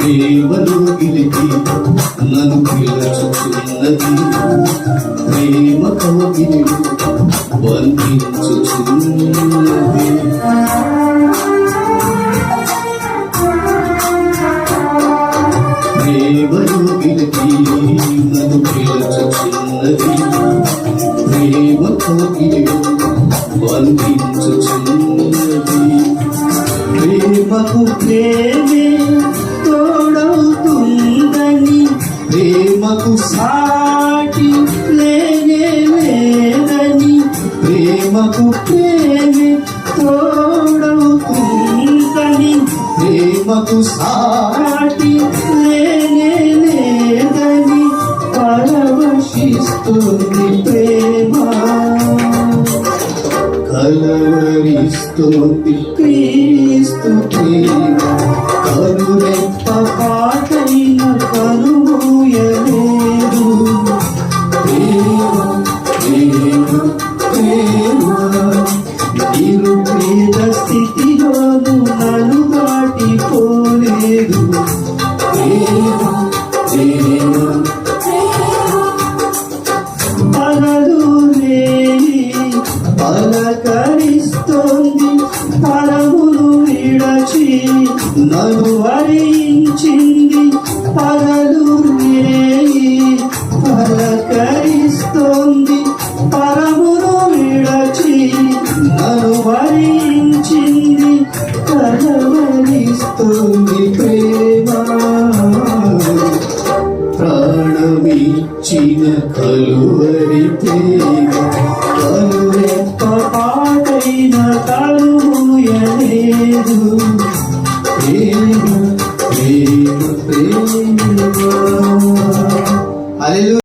ప్రేమలోకి నన్ను పిలుచుచున్నది. ప్రేమ కవిని బంధించుచున్నది. ప్రేమలోకి నన్ను పిలుచుచున్నది. ప్రేమ కౌగిలిలో బంధించుచున్నది. ప్రేమకు ప్రేమే ప్రేమకు సాటి లేనే లేదని ప్రేమకు ప్రేమే తోడవుతుందని. ప్రేమకు సాటి లేనే లేదని పరవశిస్తుంది ప్రేమ. కలవరిస్తుంది క్రీస్తు ప్రేమ. నిరుపేద స్థితిలోను నన్ను దాటిపోలేదు. ప్రేమ పగలు లేని పలకరిస్తోంది. పరములు విడచి నన్ను వరించింది. కలవరిస్తోంది ప్రేమ. ప్రాణమిచ్చిన కలువరి ప్రేమ. కలువెప్ప పాటైన కలుయలేదు ప్రేమ ప్రేమ ప్రేమ. హల్లెలూయా.